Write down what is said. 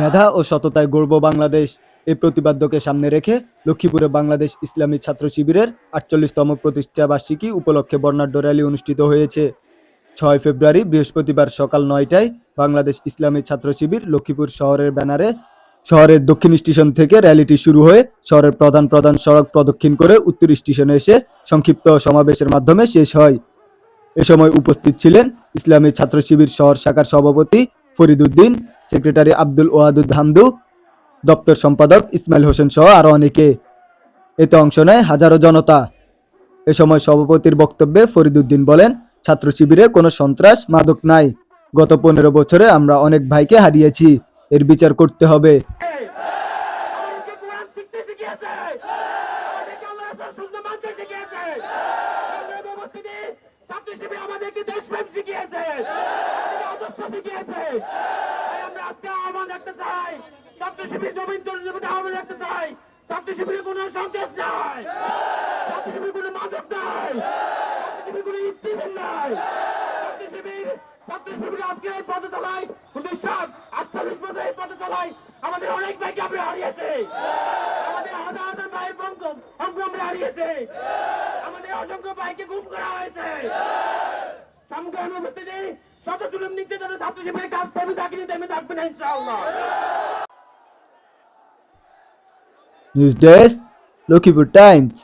মেধা ও সততায় গর্ব বাংলাদেশ। এই প্রতিপাদ্যকে সামনে রেখে লক্ষ্মীপুরে বাংলাদেশ ইসলামী ছাত্র শিবিরের আটচল্লিশতম প্রতিষ্ঠা বার্ষিকী উপলক্ষে বর্ণাঢ্য র্যালি অনুষ্ঠিত হয়েছে। ছয় ফেব্রুয়ারি বৃহস্পতিবার সকাল নয়টায় বাংলাদেশ ইসলামী ছাত্র শিবির লক্ষ্মীপুর শহরের ব্যানারে শহরের দক্ষিণ স্টেশন থেকে র্যালিটি শুরু হয়ে শহরের প্রধান প্রধান সড়ক প্রদক্ষিণ করে উত্তর স্টেশনে এসে সংক্ষিপ্ত সমাবেশের মাধ্যমে শেষ হয়। এ সময় উপস্থিত ছিলেন ইসলামী ছাত্র শিবির শহর শাখার সভাপতি ফরিদুদ্দিন, সেক্রেটারি আব্দুল ওয়াদুদ হামদু, দপ্তর সম্পাদক ইসমাইল হোসেন সহ আরও অনেকে। এতে অংশ নেয় হাজারো জনতা। এ সময় সভাপতির বক্তব্যে ফরিদুদ্দিন বলেন, ছাত্র শিবিরে কোনো সন্ত্রাস মাদক নাই। গত পনেরো বছরে আমরা অনেক ভাইকে হারিয়েছি। এর বিচার করতে হবে। শিখিয়েছে শিখিয়েছে আমরা আজকে আহ্বান আমাদের অনেক ভাইকে আমরা হারিয়েছে। আমাদের হাজার হাজার ভাইয়ের অঙ্গ আমরা হারিয়েছে। আমাদের অসংখ্য ভাইকে গুম করা হয়েছে। সংগ্রামী উপস্থিতি শত জুলুম নির্যাতনের ছাত্র শিবিরের কাজ তেমনি থাকিনি তেমনি থাকবে না, ইনশাআল্লাহ। News desk Lakshmipur Times